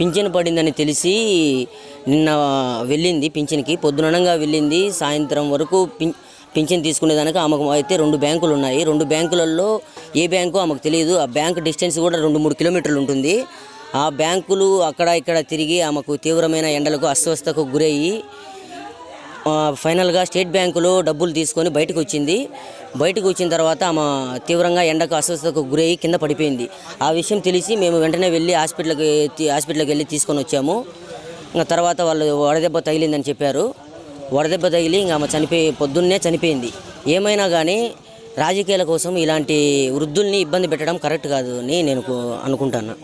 Pension పడిందని తెలిసి నిన్న వెళ్ళింది పింఛన్కి. పొద్దుననగా వెళ్ళింది. సాయంత్రం వరకు పిం పింఛన్ తీసుకునేదానికి ఆమెకు అయితే రెండు బ్యాంకులు ఉన్నాయి. రెండు బ్యాంకులలో ఏ బ్యాంకు ఆమెకు తెలియదు. ఆ బ్యాంక్ డిస్టెన్స్ కూడా రెండు మూడు కిలోమీటర్లు ఉంటుంది. ఆ బ్యాంకులు అక్కడ ఇక్కడ తిరిగి ఆమెకు తీవ్రమైన ఎండలకు అస్వస్థకు గురయ్యి ఫైనల్గా స్టేట్ బ్యాంకులో డబ్బులు తీసుకొని బయటకు వచ్చింది. బయటకు వచ్చిన తర్వాత ఆమె తీవ్రంగా ఎండకు అస్వస్థతకు గురయ్యి కింద పడిపోయింది. ఆ విషయం తెలిసి మేము వెంటనే వెళ్ళి హాస్పిటల్కి హాస్పిటల్కి వెళ్ళి తీసుకొని వచ్చాము. ఇంకా తర్వాత వాళ్ళు వడదెబ్బ తగిలిందని చెప్పారు. వడదెబ్బ తగిలి ఇంకా ఆమె చనిపోయి పొద్దున్నే చనిపోయింది. ఏమైనా కానీ రాజకీయాల కోసం ఇలాంటి వృద్ధుల్ని ఇబ్బంది పెట్టడం కరెక్ట్ కాదు అని నేను అనుకుంటాను.